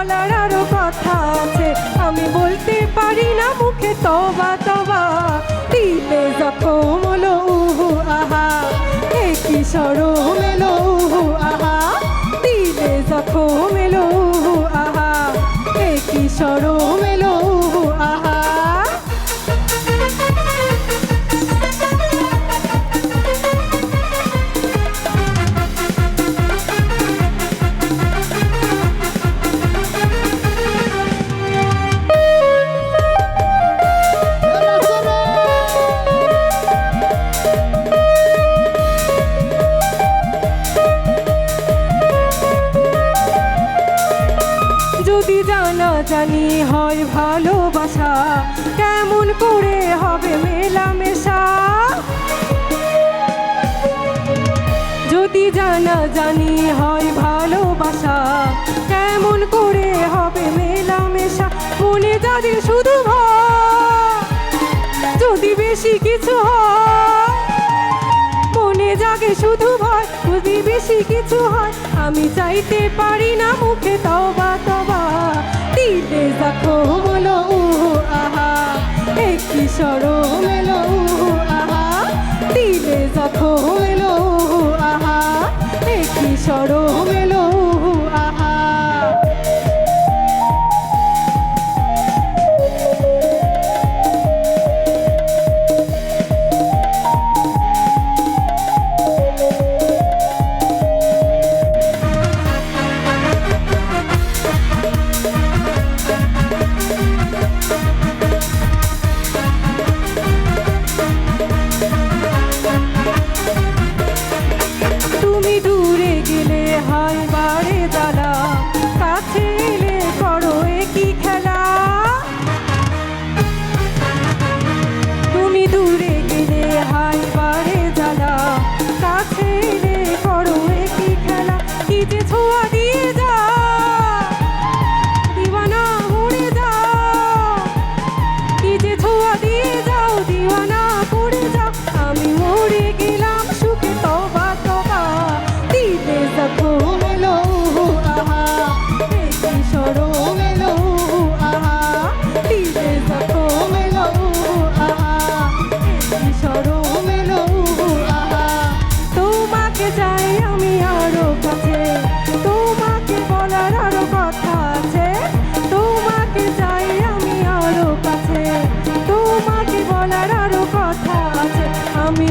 বলার আরও কথা আছে। আমি বলতে পারি না মুখে তবা তবা দিলে জখম হলো উহু, আহা। এ কি সরম এলো উহু, আহা। দিলে জখম এলো উহু, আহা। এ কি সরম যদি জানা জানি হয় ভালোবাসা, কেমন করে হবে মেলামেশা? যদি জানা জানি হয় ভালোবাসা, কেমন করে হবে মেলামেশা? মনে যাদের শুধু যদি বেশি কিছু হয় শুধু ভয় যদি বেশি কিছু হয়। আমি চাইতে পারি না মুখে তবা তবা দিলে দেখো উহু, আহা। একটি সরো এলো দূরে গেলে হয় বারে জ্বালা তোমাকে চাই আমি আরও কাছে। তোমাকে বলার আরও কথা আছে। তোমাকে চাই আমি আরও কাছে। তোমাকে বলার আরও কথা আছে। আমি